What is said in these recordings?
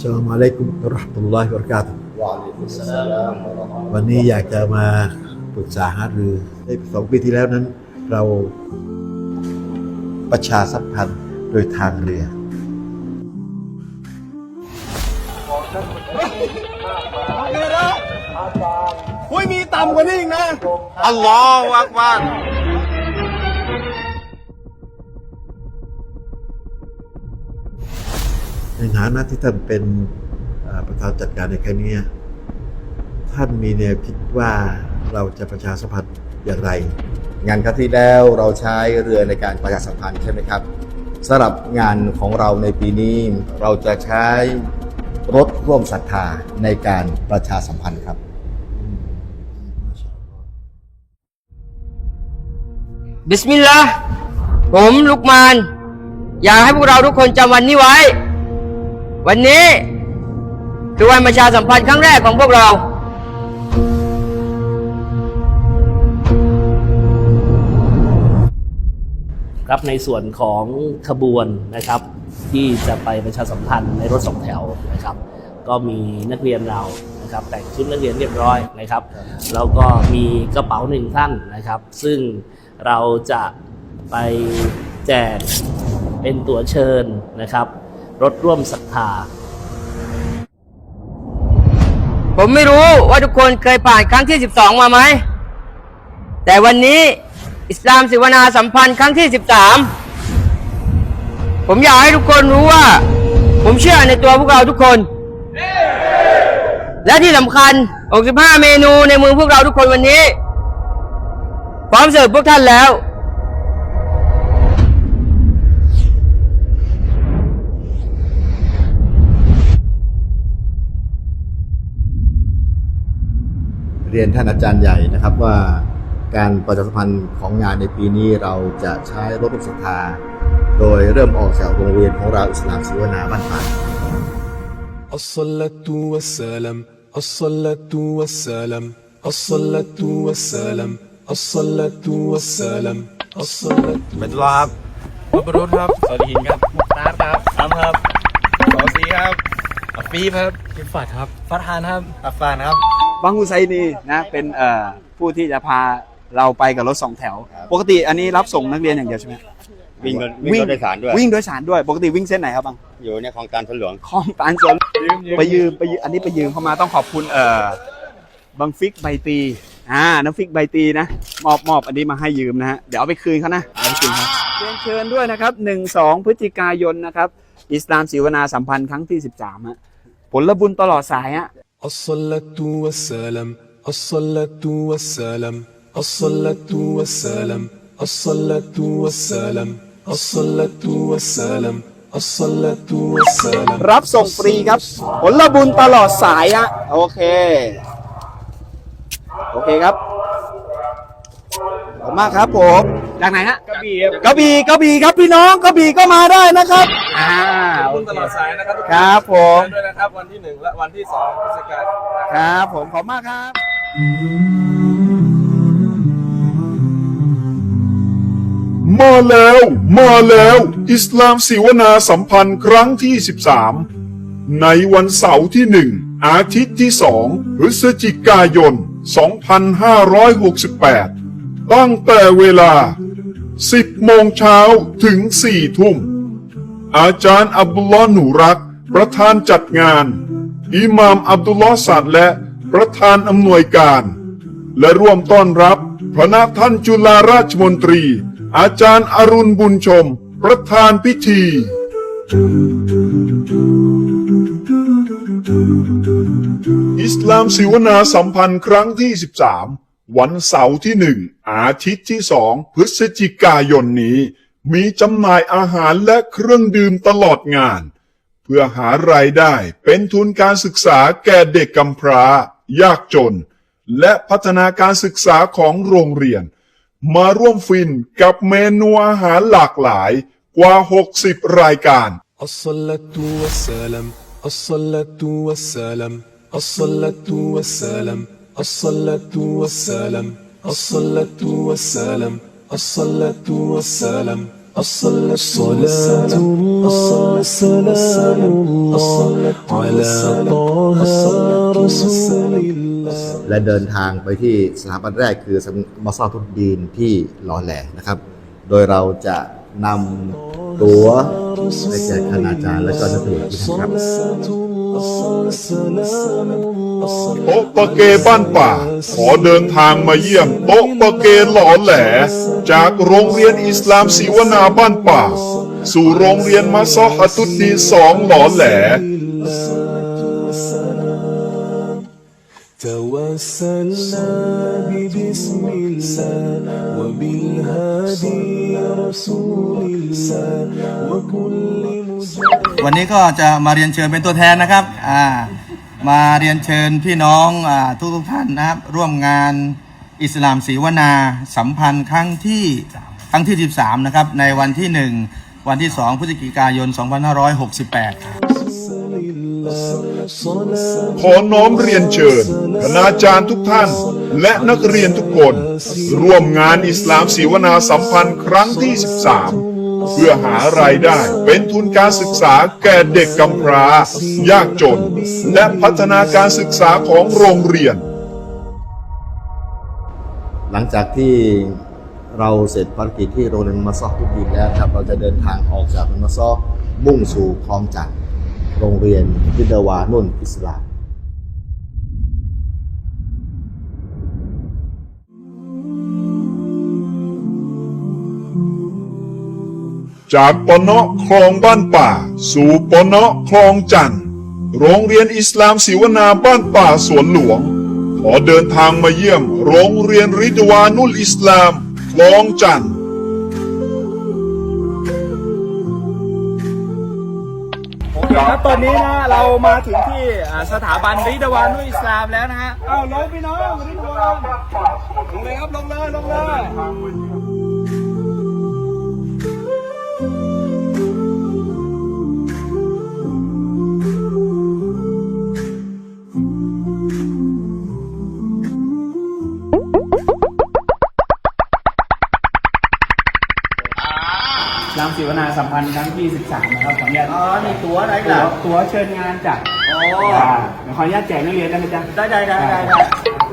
สมาลัยกุมรหตุลลอฮิบรกาตุวันนี้อยากจะมาปรึกษาหารือในสองปีที่แล้วนั้น เราประชาสัมพันธ์โดยทางเรือคุยมีต่ำกว่านี้อีกนะ อัลลอฮฺอักบาร ในฐานะที่ท่านเป็นประธานจัดการในครั้งนี้ท่านมีแนวคิดว่าเราจะประชาสัมพันธ์อย่างไร งานครั้งที่แล้วเราใช้เรือในการประชาสัมพันธ์ใช่ไหมครับสำหรับงานของเราในปีนี้เราจะใช้รถร่วมศรัทธาในการประชาสัมพันธ์ครับ บิสมิลลาห์ผมลุกมาน อยากให้พวกเราทุกคนจำวันนี้ไว้ วันนี้คือวันประชาสัมพันธ์ครั้งแรกของพวกเรา ครับในส่วนของขบวนนะครับที่จะไปประชาสัมพันธ์ในรถสองแถวนะครับ ก็มีนักเรียนเรานะครับแต่งชุดนักเรียนเรียบร้อยนะครับแล้วก็มีกระเป๋าหนึ่งท่านนะครับ ซึ่งเราจะไปแจกเป็นตั๋วเชิญนะครับ รถร่วมศรัทธา ผมไม่รู้ว่าทุกคนเคยผ่านครั้งที่ 12 มาไหม แต่วันนี้อิสลามศิวนาสัมพันธ์ครั้งที่ 13 ผมอยากให้ทุกคนรู้ว่า ผมเชื่อในตัวพวกเราทุกคน และที่สำคัญ 65 เมนูในมือพวกเราทุกคนวันนี้ พร้อมเสิร์ฟพวกท่านแล้ว รียนท่านอาจารย์ใหญ่นะครับว่าการประชาสัมพันธ์ของงานในปีนี้เราจะใช้รถร่วมศรัทธา โดยเริ่มออกจากโรงเรียนของเราอิสลามศิวนาบ้านป่า الصلاة والسلام الصلاة والسلام الصلاة والسلام الصلاة والسلام الصلاة เป็นรอบอับรุษครับสอลีนครับมุกตาร์ครับซัมครับสอซีครับอัฟฟีฟครับกิฟฟัดครับฟัดฮานครับอัฟฟานครับ บังฮุไซนีนะเป็นเอ่อผู้ที่จะพาเราไปกับรถสองแถว ปกติอันนี้รับส่งนักเรียนอย่างเดียวใช่ไหมวิ่งรถวิ่งรถโดยสารด้วยวิ่งโดยสารด้วยปกติวิ่งเส้นไหนครับบังอยู่ในของการทนหลวงคลองตานสนไปยืมไปยืมอันนี้ไปยืมเข้ามาต้องขอบคุณเอ่อบังฟิกใบตีอ่าน้ำฟิกใบตีนะมอบมอบอันนี้มาให้ยืมนะฮะเดี๋ยวเอาไปคืนเขานะเอาไปคืนเขาเรียนเชิญด้วยนะครับหนึ่งสองพฤศจิกายนนะครับอิสลามศิวนาสัมพันธ์ครั้งที่สิบสามฮะผลบุญตลอดสายฮะ الصلاة والسلام الصلاة والسلام الصلاة والسلام الصلاة والسلام الصلاة والسلام الصلاة والسلام รับส่งฟรีครับ ผลบุญตลอดสายอะโอเค โอเคครับขอบคุณมากครับผม จากไหนฮะกระบี่กระบี่กระบี่ครับพี่น้องกระบี่ก็มาได้นะครับอ่าโอคุณเคตลอดสายนะครับทุกนครับผมด้วยนะครับวันที่หนึ่งและวันที่สองพฤศจิกายนครับผมขอบคุณมากครับมาแล้ว มาแล้ว อิสลามศิวนาสัมพันธ์ครั้งที่ 13 ในวันเสาร์ที่หนึ่งอาทิตย์ที่สองพฤศจิกายน 2568 ตั้งแต่เวลา 10 โมงเช้าถึง 4 ทุ่ม อาจารย์อับดุลลอฮ์หนูรัก ประธานจัดงาน อิหม่ามอับดุลลอฮ์สัดและประธานอำนวยการ และร่วมต้อนรับพระนาท่านจุฬาราชมนตรี อาจารย์อรุณบุญชม ประธานพิธี อิสลามศิวนาสัมพันธ์ครั้งที่ 13 วันเสาร์ที่หนึ่งอาทิตย์ที่สองพฤศจิกายนนี้ มีจำหน่ายอาหารและเครื่องดื่มตลอดงาน เพื่อหารายได้เป็นทุนการศึกษาแก่เด็กกำพร้า ยากจน และพัฒนาการศึกษาของโรงเรียน มาร่วมฟินกับเมนูอาหารหลากหลายกว่า 60 รายการ الصلاة والسلام الصلاة والسلام الصلاة والسلام الصلاة والسلام الصلاة والسلام الصلاة والسلام الصلاة الله سلام الله على طه رسول الله และเดินทางไปที่สถาบันแรกคือสำมาซาทุดดีนที่หล่อแหลนะครับ โดยเราจะ นำตั๋วไปแจกคณาจารย์และก็นักเรียนที่นั่นครับ โต๊ะปะเกบ้านป่า ขอเดินทางมาเยี่ยมโต๊ะปะเกหล่อแหล จากโรงเรียนอิสลามศิวนาบ้านป่า สู่โรงเรียนมัสฮัตุดดีนสองหล่อแหล توسلنا ببسم الله وبالهادي رسول الله وكل مجاهد วันนี้ก็จะมาเรียนเชิญเป็นตัวแทนนะครับ อ่า มาเรียนเชิญพี่น้องอ่าทุกทุกๆท่านนะครับ ร่วมงานอิสลามศรีวนาสัมพันธ์ครั้งที่ครั้งที่ 13 นะครับ ในวันที่ 1 วันที่ 2 พฤศจิกายน 2568 ขอน้อมเรียนเชิญ คณาจารย์ทุกท่าน และนักเรียนทุกคน ร่วมงานอิสลามศิวนาสัมพันธ์ครั้งที่ 13 เพื่อหารายได้เป็นทุนการศึกษาแก่เด็กกำพร้า ยากจน และพัฒนาการศึกษาของโรงเรียน หลังจากที่เราเสร็จภารกิจที่โรงเรียนมัสซอทุดดีแล้วครับเราจะเดินทางออกจากมัสซอมุ่งสู่คลองจันทน์ โรงเรียนวิดาวานุ่นอิสลามจากปะเนาะคลองบ้านป่า สู่ปะเนาะคลองจันทน์โรงเรียนอิสลามศิวนาบ้านป่าสวนหลวง ขอเดินทางมาเยี่ยม โรงเรียนริดวานุลอิสลาม คลองจันทน์ ครับตอนนี้นะเรามาถึงที่สถาบันริดวานุอิสลามแล้วนะฮะ เอาลงพี่น้องริดวานลงเลยครับลงเลยลงเลย วนาสัมพันธ์ครั้งที่ 13 นะครับขออนุญาตอ๋อนี่ตัวอะไรตั๋ล่ะวตั๋วเชิญงานจากโอ้อ่าเดี๋ยวขออนุญาตแจกนักเรียนได้ไหมจ๊ะ ได้ได้ได้ได้ได้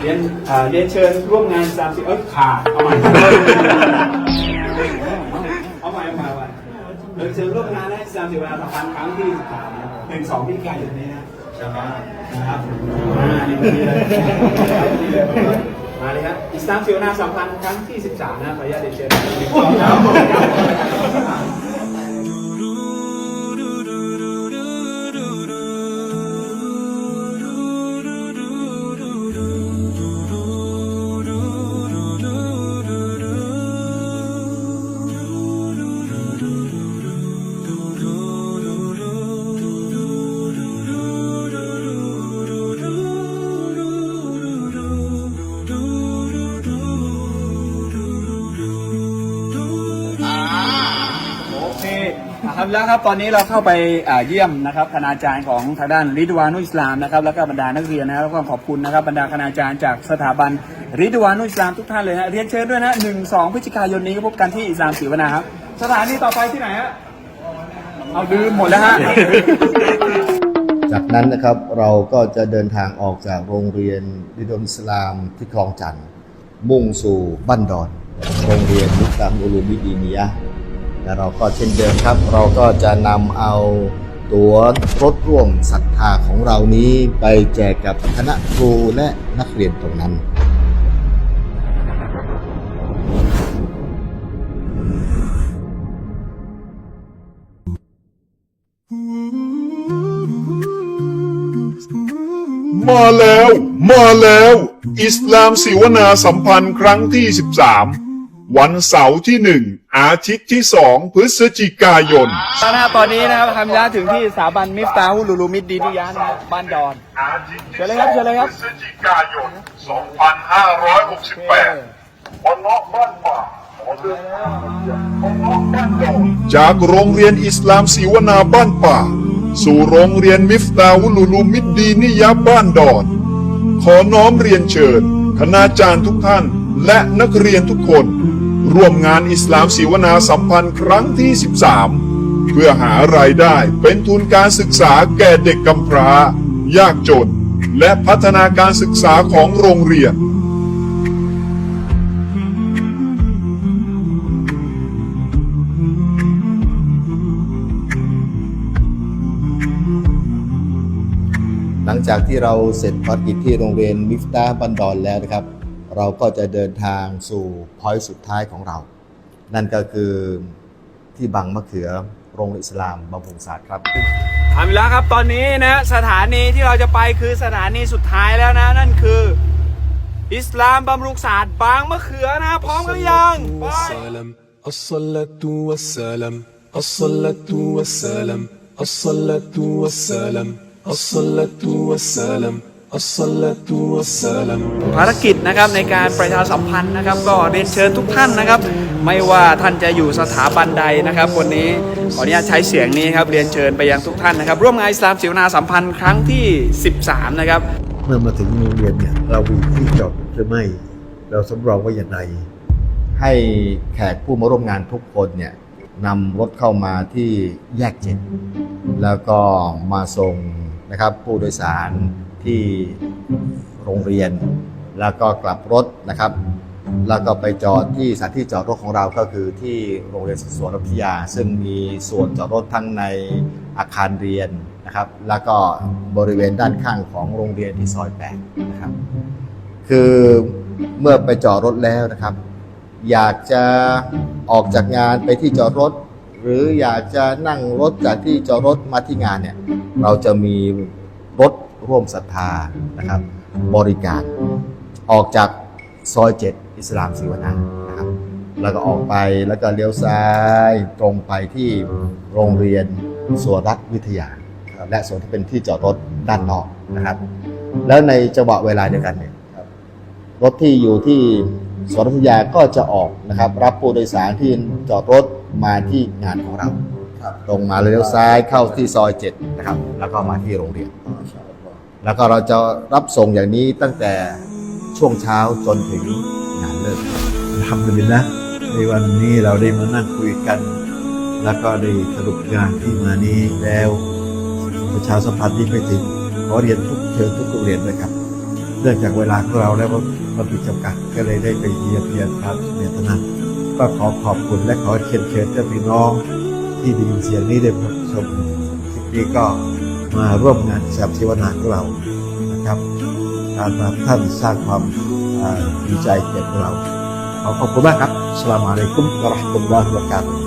เรียนอ่าเรียนเชิญร่วมงานสามสิบเอ้ยขาดเอาใหม่ เอาใหม่เอาใหม่เอาใหม่เรียนเชิญร่วมงานในสามสิบวันสัมพันธ์ครั้งที่13นะครับหนึ่งสองที่กายอยู่นี้นะนะครับอ่านี่วันนี้เลยมาเลยครับอิสลามศิวนาสัมพันธ์ครั้งที่ 13 นะขออนุญาตเรียนเชิญหนึ่ง แล้วครับตอนนี้เราเข้าไปเยี่ยมนะครับคณาจารย์ของทางด้านริดวานุอิสลามนะครับแล้วก็บรรดานักเรียนนะครับแล้วก็ขอบคุณนะครับบรรดาคณาจารย์จากสถาบันริดวานุอิสลามทุกท่านเลยนะเรียนเชิญด้วยนะหนึ่งสองพฤศจิกายนนี้ก็พบกันที่อิสลามศรีวนาครับสถานีต่อไปที่ไหนฮะเอาลืมหมดแล้วฮะจากนั้นนะครับเราก็จะเดินทางออกจากโรงเรียนดิดลอิสลามที่คลองจันทน์มุ่งสู่บ้านดอน โรงเรียนมุสลามอุลูมิดีเนียะ และเราก็เช่นเดิมครับ เราก็จะนำเอาตัวรถร่วมศรัทธาของเรานี้ไปแจกกับคณะครูและนักเรียนตรงนั้นมาแล้ว มาแล้ว อิสลามศิวนาสัมพันธ์ครั้งที่ 13 วันเสาร์ที่หนึ่งอาทิตย์ที่สองพฤศจิกายน ตอนนี้ตอนนี้นะครับทำยาถึงที่สถาบันมิฟตาฮุลูลูมิดดีนิยานะครับบ้านดอนเชิญเลยครับเชิญเลยครับ พฤศจิกายน 2568วันเนาะบ้านป่าจากโรงเรียนอิสลามศิวนาบ้านป่า สู่โรงเรียนมิฟตาวุลูลูมิดดีนิยะบ้านดอน ขอน้อมเรียนเชิญ คณาจารย์ทุกท่าน และนักเรียนทุกคน ร่วมงานอิสลามศิวนาสัมพันธ์ครั้งที่ 13 เพื่อหารายได้เป็นทุนการศึกษาแก่เด็กกำพร้า ยากจน และพัฒนาการศึกษาของโรงเรียนหลังจากที่เราเสร็จภารกิจที่โรงเรียนมิฟตาบันดอนแล้วนะครับ เราก็จะเดินทางสู่พอยต์สุดท้ายของเรา นั่นก็คือที่บังมะเขือโรงเรียนอิสลามบำรุงศาสตร์ครับ ทำแล้วครับตอนนี้นะสถานีที่เราจะไปคือสถานีสุดท้ายแล้วนะ นั่นคือ อิสลามบำรุงศาสตร์บางมะเขือนะพร้อมกันหรือยังไป والسلام الصلاة والسلام الصلاة والسلام الصلاة والسلام الصلاة والسلام الصلاة والسلام ภารกิจนะครับในการประชาสัมพันธ์นะครับ ก็เรียนเชิญทุกท่านนะครับ ไม่ว่าท่านจะอยู่สถาบันใดนะครับ วันนี้ขออนุญาตใช้เสียงนี้ครับเรียนเชิญไปยังทุกท่านนะครับ ร่วมงานอิสลามศิวนาสัมพันธ์ครั้งที่ 13 นะครับ เมื่อมาถึงโรงเรียนเนี่ยเรามีที่จอดหรือไม่ เราสำรองไว้อย่างไร ให้แขกผู้มาร่วมงานทุกคนเนี่ยนำรถเข้ามาที่แยกเจ็ดแล้วก็มาส่งนะครับผู้โดยสาร ที่โรงเรียน แล้วก็กลับรถนะครับ แล้วก็ไปจอดที่สถานที่จอดรถของเราก็คือที่โรงเรียนสวนวิทยา ซึ่งมีส่วนจอดรถทั้งในอาคารเรียนนะครับ แล้วก็บริเวณด้านข้างของโรงเรียนที่ซอยแปดนะครับ คือเมื่อไปจอดรถแล้วนะครับ อยากจะออกจากงานไปที่จอดรถ หรืออยากจะนั่งรถจากที่จอดรถมาที่งานเนี่ยเราจะมีรถ ร่วมศรัทธานะครับ บริการออกจากซอยเจ็ดอิสลามศิวนานะครับ แล้วก็ออกไปแล้วก็เลี้ยวซ้ายตรงไปที่โรงเรียนสวนรัฐวิทยา และส่วนที่เป็นที่จอดรถด้านนอกนะครับ แล้วในจังหวะเวลาเดียวกันเนี่ยรถที่อยู่ที่สวนพัฐวิทยาก็จะออกนะครับ รับผู้โดยสารที่จอดรถมาที่งานของเราตรงมาเลี้ยวซ้ายเข้าที่ซอยเจ็ดนะครับ แล้วก็มาที่โรงเรียน แล้วก็เราจะรับส่งอย่างนี้ตั้งแต่ช่วงเช้าจนถึงงานเลิกทำกันดีนะในวันนี้เราได้มานั่งคุยกัน แล้วก็ได้สรุปงานที่มานี้แล้วประชาสัมพันธ์ที่ไปถึงขอเรียนทุกเชิญทุกโรงเรียนด้วยครับเนื่องจากเวลาของเราแล้วมันมีจำกัดก็เลยได้ไปเยียมเยียนครับเนี่ยนั้นก็ขอขอบคุณและขอเชิญเชิญเจ้าพี่น้อง ที่ได้ยินเสียงนี้ได้ชมคลิปนี้ก็ มาร่วมงานแสบศิวนาของเรานะครับ การมาท่านสร้างความดีใจแก่เราขอขอบคุณมากครับสลามอะลัยกุมวะเราะห์มะตุลลอฮิวะบะเราะกาตุ